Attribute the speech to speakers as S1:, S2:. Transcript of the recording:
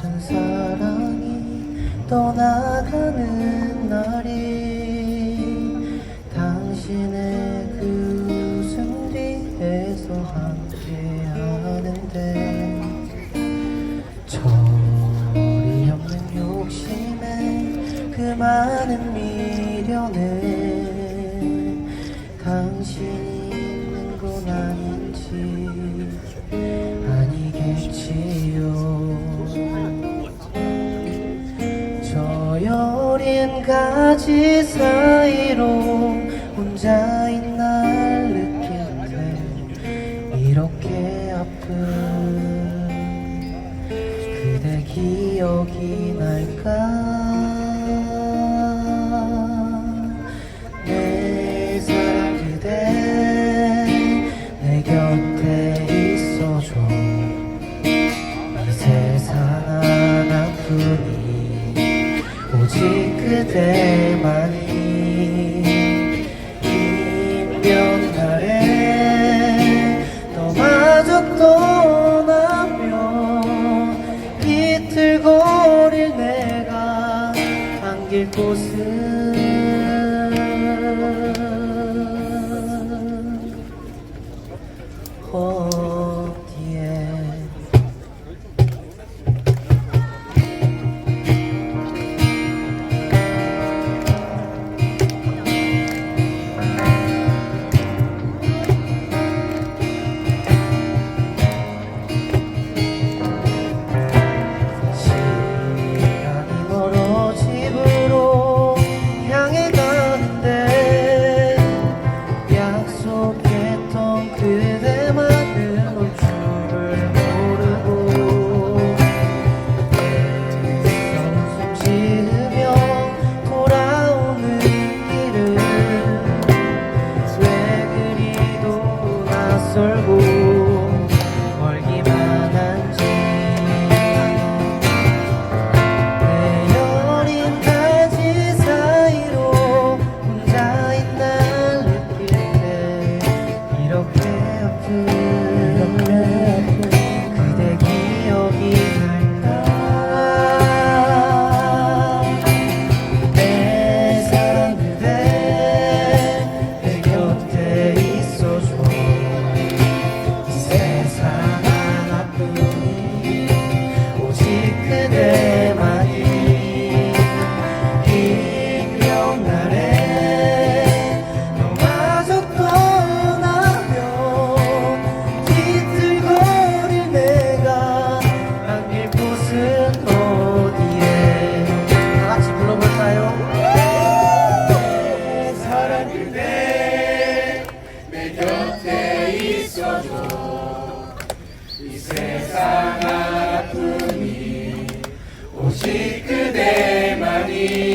S1: 같은 사랑이 떠나가는 날이 당신의 그 웃음 뒤에서 함께 하는데 철이 없는 욕심에 그 많은 미련을 가지 사이로 혼자인 날 느낄 때 이렇게 아픈 그대 기억이 그만이 이변가에 너마저 떠나면 비틀거릴 내가 안길 곳은 circle 오직 그대만이.